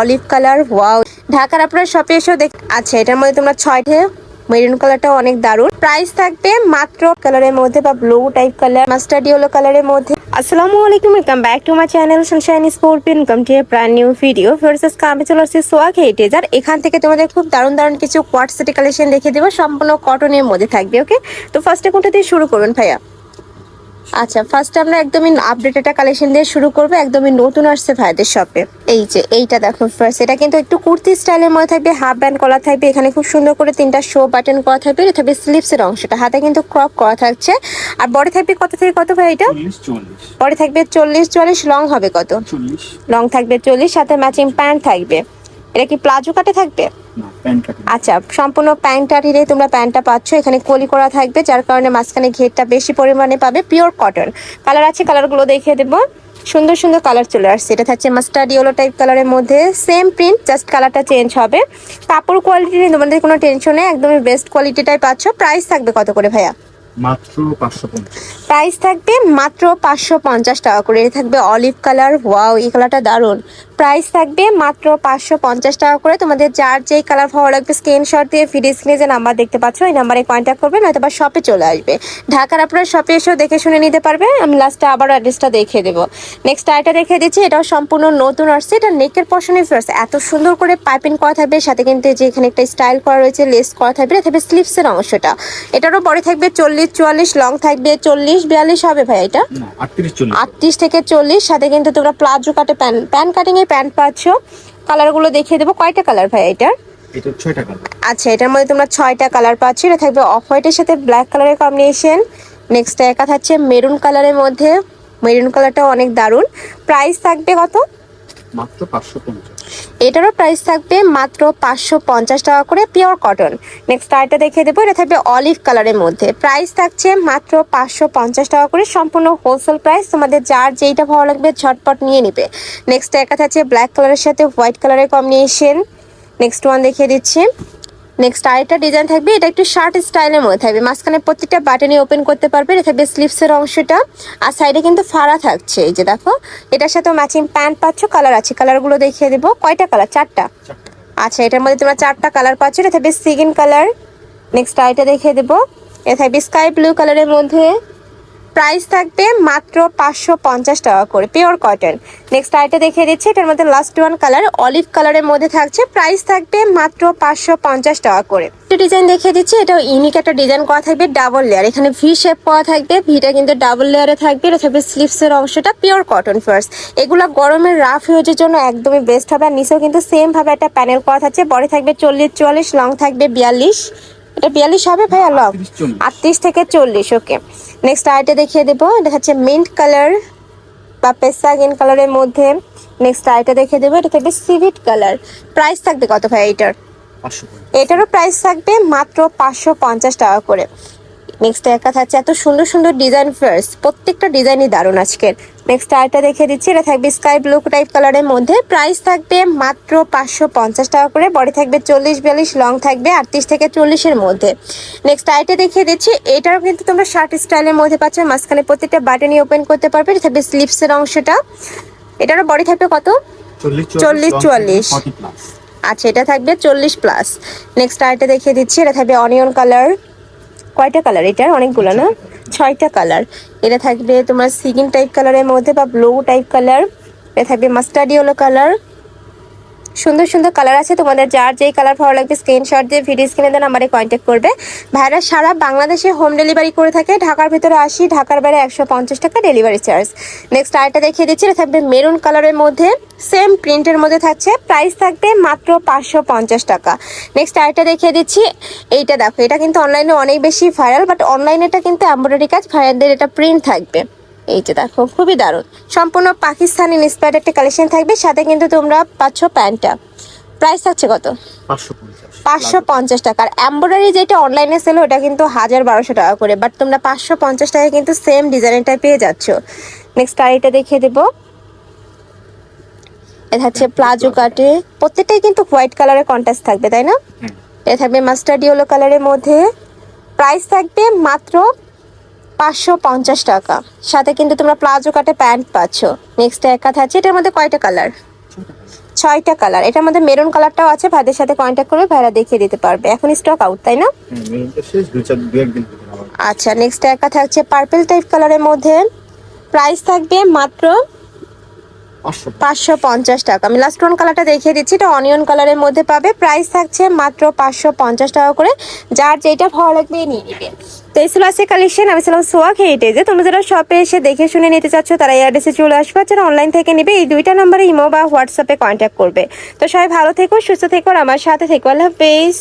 Olive colour, wow. ঢাকার আপনার শপে এসেও দেখ আচ্ছা এটার মধ্যে তোমরা ছয়টে মেরুন কালারটাও অনেক দারুণ। প্রাইস থাকবে মাত্র কালারের মধ্যে বা blue type colour mustard yellow কালারের মধ্যে। আসসালামু আলাইকুম welcome back to my channel Sunshine Scorpion welcome to brand new video versus কামে চলে আসছে সোয়াক হেরিটেজ আর এখান থেকে তোমাদের খুব দারুণ দারুণ কিছু কোয়াট সেটি কালেকশন দেখে দেবো। সম্পূর্ণ কটনের মধ্যে থাকবে ওকে তো ফার্স্টে কোনটা দিয়ে শুরু করবেন ভাইয়া? আচ্ছা ফার্স্ট আমরা একদমই আপডেট একটা কালেকশন দিয়ে শুরু করব। একদমই নতুন আসছে ভাইদের শপে এই যে এইটা দেখো ফার্স্ট এটা কিন্তু একটু কুর্তি স্টাইলের মধ্যে থাকবে হাফ ব্যান্ড কলা থাকবে এখানে খুব সুন্দর করে তিনটা শো বাটন করা থাকবে এটা থাকবে স্লিপসের অংশটা। হাতে কিন্তু ক্রপ করা থাকছে। আর বডি থাকবে কত থেকে কত ভাই এটা? বডি থাকবে চল্লিশ চল্লিশ লং হবে কত? লং থাকবে চল্লিশ সাথে ম্যাচিং প্যান্ট থাকবে। এটা কি প্লাজো কাটে থাকবে? আচ্ছা সম্পূর্ণ প্যান্ট আটিরে তোমরা প্যান্টটা পাচ্ছ, এখানে কলি করা থাকবে, যার কারণে মাঝখানে ঘেরটা বেশি পরিমাণে পাবে পিওর কটন কালার আছে কালারগুলো দেখে দেবো। সুন্দর সুন্দর কালার চলে আসছে। এটা থাকছে মাস্টার্ড ইয়েলো টাইপ কালারের মধ্যে। সেম প্রিন্ট জাস্ট কালারটা চেঞ্জ হবে। কাপড় কোয়ালিটি নিয়ে তোমাদের কোনো টেনশন নেই, একদমই বেস্ট কোয়ালিটিটাই পাচ্ছ। প্রাইস থাকবে কত করে ভাইয়া? মাত্র প্রাইস থাকবে মাত্র পাঁচশো পঞ্চাশ টাকা করে। থাকবে অলিভ কালার ওয়াও এই কালারটা দারুণ। প্রাইস থাকবে মাত্র পাঁচশো পঞ্চাশ টাকা করে। তোমাদের যার যেই কালার ভালো লাগবে স্ক্রিনশট দিয়ে ভিডিও স্ক্রিনে যে নাম্বার দেখতে পাচ্ছ এই নাম্বারে কন্ট্যাক্ট করবে, নয়তো বা শপে চলে আসবে। ঢাকার আপনারা শপে এসেও দেখে শুনে নিতে পারবে। আমি লাস্টে আবার অ্যাড্রেসটা দেখিয়ে দেবো। নেক্সট আইটা দেখিয়ে দিচ্ছি, এটাও সম্পূর্ণ নতুন আসছে। এটা নেকের পশনে ফার্স্ট এত সুন্দর করে পাইপিং করা থাকবে, সাথে কিন্তু যে এখানে একটা স্টাইল করা রয়েছে লেস করা থাকবে থাকবে স্লিপসের অংশটা। এটারও বড় থাকবে চল্লিশ চুয়াল্লিশ লং থাকবে চল্লিশ বিয়াল্লিশ হবে ভাই এটা? আটত্রিশ থেকে চল্লিশ সাথে কিন্তু তোমরা প্লাজো কাটে প্যান্ট প্যান্ট কাটিং এ প্যান্ট পাচ্ছ। কালারগুলো দেখিয়ে দেবো কয়টা কালার ভাই এটার? এটা আচ্ছা এটার মধ্যে তোমরা ছয়টা কালার পাচ্ছ। এটা থাকবে অফ হোয়াইটের সাথে ব্ল্যাক কালারের কম্বিনেশন নেক্সট একা থাকছে মেরুন কালারের মধ্যে। মেরুন কালারটাও অনেক দারুণ। প্রাইস থাকবে কত? মাত্র পাঁচশো পঞ্চাশ। এটারও প্রাইস থাকবে মাত্র পাঁচশো পঞ্চাশ টাকা করে পিওর কটন নেক্সট আরেকটা দেখিয়ে দেবো, এটা থাকবে অলিভ কালারের মধ্যে। প্রাইস থাকছে মাত্র পাঁচশো পঞ্চাশ টাকা করে, সম্পূর্ণ হোলসেল প্রাইস তোমাদের যার যেইটা ভালো লাগবে ঝটপট নিয়ে নিবে। নেক্সট একটা থাকছে ব্ল্যাক কালারের সাথে হোয়াইট কালারের কম্বিনেশন নেক্সট ওয়ান দেখিয়ে দিচ্ছি। নেক্সট আরেকটা ডিজাইন থাকবে এটা একটু শার্ট স্টাইলের মধ্যে থাকবে। মাঝখানে প্রত্যেকটা বাটনে ওপেন করতে পারবে এটা থাকবে স্লিপসের অংশটা। আর সাইডে কিন্তু ফাড়া থাকছে এই যে দেখো। এটার সাথে ম্যাচিং প্যান্ট পাচ্ছ কালার আছে। কালারগুলো দেখিয়ে দেবো। কয়টা কালার চারটা? চারটা। আচ্ছা এটার মধ্যে তোমরা চারটা কালার পাচ্ছ এটা থাকবে সিগিন কালার নেক্সট আরেকটা দেখিয়ে দেবো। এটা থাকবে স্কাই ব্লু কালারের মধ্যে। প্রাইস থাকবে মাত্র পাঁচশো পঞ্চাশ টাকা করে পিওর কটন নেক্সট আইটা দেখিয়ে দিচ্ছি, এটার মধ্যে লাস্ট ওয়ান কালার অলিভ কালারের মধ্যে থাকছে। প্রাইস থাকবে মাত্র পাঁচশো পঞ্চাশ টাকা করে। একটা ডিজাইন দেখিয়ে দিচ্ছি এটা ইউনিক একটা ডিজাইন করা থাকবে ডাবল লেয়ার এখানে ভি শেপ করা থাকবে ভিটা কিন্তু ডাবল লেয়ারে থাকবে, এটা থাকবে স্লিপসের অংশটা পিওর কটন ফার্স্ট এগুলো গরমের রাফ ইউজের জন্য একদমই বেস্ট হবে, আর নিচেও কিন্তু সেম ভাবে একটা প্যানেল করা থাকছে বডি থাকবে চল্লিশ, চুয়াল্লিশ লং থাকবে বিয়াল্লিশ। এটা বিয়াল্লিশ হবে ভাইয়া লং আটত্রিশ থেকে চল্লিশ ওকে। নেক্সট আরেকটা দেখিয়ে দেবো। এটা হচ্ছে মিন্ট কালার বা পেসা গ্রিন কালারের মধ্যে। নেক্সট আরেকটা দেখিয়ে দেবো। এটা থাকবে সিভিট কালার প্রাইস থাকবে কত ভাই এটার? এটারও প্রাইস থাকবে মাত্র পাঁচশো পঞ্চাশ টাকা করে। নেক্সট একা থাকছে। এত সুন্দর সুন্দর ডিজাইন ফার্স্ট প্রত্যেকটা ডিজাইনই দারুণ আজকের। নেক্সট আরেকটা দেখে দিচ্ছি। এটা থাকবে স্কাই ব্লু টাইপ কালারের মধ্যে। প্রাইস থাকবে মাত্র পাঁচশো পঞ্চাশ টাকা করে। বডি থাকবে চল্লিশ বিয়াল্লিশ লং থাকবে আটত্রিশ থেকে চল্লিশের মধ্যে। নেক্সট আরেকটা দেখিয়ে দিচ্ছি। এটারও কিন্তু তোমরা শার্ট স্টাইলের মধ্যে পাচ্ছ। মাঝখানে প্রত্যেকটা বাটনই ওপেন করতে পারবে। এটা থাকবে স্লিপসের অংশটা। এটারও বডি থাকবে কত? চল্লিশ চল্লিশ, চুয়াল্লিশ। আচ্ছা এটা থাকবে চল্লিশ প্লাস নেক্সট আরেকটা দেখিয়ে দিচ্ছি। এটা থাকবে অনিয়ন কালার কয়টা কালার এটার অনেকগুলো না? ছয়টা কালার এটা থাকবে তোমার সিগিন টাইপ কালারের মধ্যে বা ব্লু টাইপ কালার এটা থাকবে মাস্টার্ড ইয়েলো কালার সুন্দর সুন্দর কালার আছে, তোমাদের যার যেই কালার ভালো লাগবে স্ক্রিনশট দিয়ে ভিডিও স্ক্রিনে দেন আমারে কন্ট্যাক্ট করবে। ভাইরা সারা বাংলাদেশে হোম ডেলিভারি করে থাকে, ঢাকার ভিতরে আসি, ঢাকার বাইরে একশো পঞ্চাশ টাকা ডেলিভারি চার্জ নেক্সট আরেকটা দেখিয়ে দিচ্ছি, এটা থাকবে মেরুন কালারের মধ্যে সেম প্রিন্টের মধ্যে থাকছে প্রাইস থাকবে মাত্র পাঁচশো পঞ্চাশ টাকা। নেক্সট আরেকটা দেখিয়ে দিচ্ছি, এইটা দেখো, এটা কিন্তু অনলাইনে অনেক বেশি ভাইরাল বাট অনলাইনেটা কিন্তু এমব্রয়ডারি কাজ ভাইয়ারদের এটা প্রিন্ট থাকবে। এই যে দেখো খুবই দারুণ। সম্পূর্ণ পাকিস্তানি ইন্সপায়ার্ড একটা কালেকশন থাকবে সাথে কিন্তু তোমরা পাচ্ছ প্যান্টটা। প্রাইস থাকছে কত? পাঁচশো পঞ্চাশ। টাকা। আর এম্ব্রয়ডারি যেটা অনলাইনে সেল ওটা কিন্তু হাজার বারোশো টাকা করে। বাট তোমরা পাঁচশো পঞ্চাশ টাকায় কিন্তু সেম ডিজাইনটা পেয়ে যাচ্ছ। নেক্সট আরেকটা দেখিয়ে দেবো। এটা হচ্ছে প্লাজো কাটে প্রত্যেকটাই কিন্তু হোয়াইট কালারের কন্ট্রাস্ট থাকবে তাই না? হ্যাঁ এটা থাকবে মাস্টার্ড ইয়েলো কালারের মধ্যে। প্রাইস থাকবে মাত্র পাঁচশো পঞ্চাশ টাকা। সাথে কিন্তু তোমরা প্লাজো কাটে প্যান্ট পাচ্ছ। নেক্সট একা থাকছে এটার মধ্যে কয়টা কালার? ছয়টা কালার। এটার মধ্যে মেরুন কালারটাও আছে ভাইদের সাথে কন্ট্যাক্ট করবে ভাইরা দেখিয়ে দিতে পারবে। এখন স্টক আউট তাই না? হ্যাঁ আচ্ছা নেক্সট একা থাকছে পার্পল টাইপ কালারের মধ্যে। প্রাইস থাকবে মাত্র পাঁচশো পাঁচশো পঞ্চাশ টাকা। আমি লাস্ট ওয়ান কালারটা দেখিয়ে দিচ্ছি এটা অনিয়ন কালারের মধ্যে পাবে। প্রাইস থাকছে মাত্র পাঁচশো পঞ্চাশ টাকা করে। যার যেটা ভালো লাগবে নিয়ে নিবে। তো এই ছিল কালেকশন আমি ছিলাম সোয়াক হেরিটেজে তোমরা যারা শপে এসে দেখে শুনে নিতে চাচ্ছ, তারা এই অ্যাড্রেসে চলে আসবে। যারা অনলাইন থেকে নেবে, এই দুইটা নম্বরে ইমো বা হোয়াটসঅ্যাপে কন্ট্যাক্ট করবে। তো সবাই ভালো থেকো, সুস্থ থেকো, আর আমার সাথে থেকো। আল্লাহ হাফেজ।